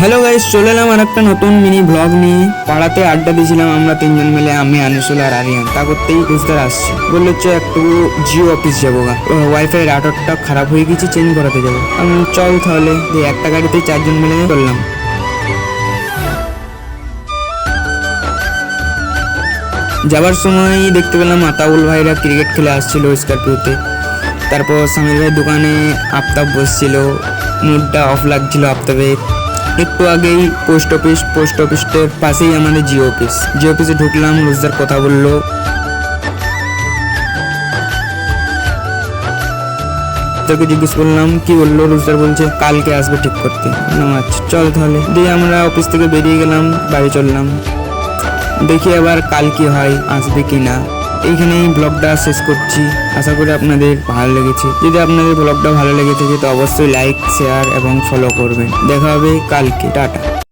Hello guys চলে এলাম আর একটা নতুন মিনি ব্লগ নিয়ে। পাড়াতে আড্ডা দিয়েছিলাম আমরা তিনজন মিলে, আমি, আনিসুল আর আরিয়ান। তা করতেই বুঝতে আসছে। বলল, চ, একটু জিও অফিস যাব গা। ওয়াইফাই রাউটারটা খারাপ হয়ে গেছে চেঞ্জ করাতে যাব। আমি, চল তাহলে। একটা গাড়িতেই চারজন মিলে চললাম। যাবার সময় দেখতে পেলাম আতাউল ভাইরা ক্রিকেট খেলে আসছিল স্করপিওতে। তারপর সামির ভাই দোকানে আফতাব বসছিল। মুডটা অফ লাগছিল আফতাবের। একটু আগেই পোস্ট অফিস পোস্ট অফিসটার পাশেই আমাদের জিও অফিস জিও অফিসে ঢুকলাম, রোজদার কথা বলল। তাকে জিজ্ঞেস করলাম, কি বলল? রোজদার বলছে, কালকে আসবে ঠিক করতে। আচ্ছা চল তাহলে। দিয়ে আমরা অফিস থেকে বেরিয়ে গেলাম, বাড়ি চললাম। দেখি আবার কাল কি হয়, আসবে কি না এইখানেই ব্লগটা শেষ করছি। আশা করি আপনাদের ভালো লেগেছে। যদি আপনাদের ব্লগটা ভালো লেগে থাকে, তো অবশ্যই লাইক শেয়ার এবং ফলো করবেন। দেখা হবে কালকে। টাটা।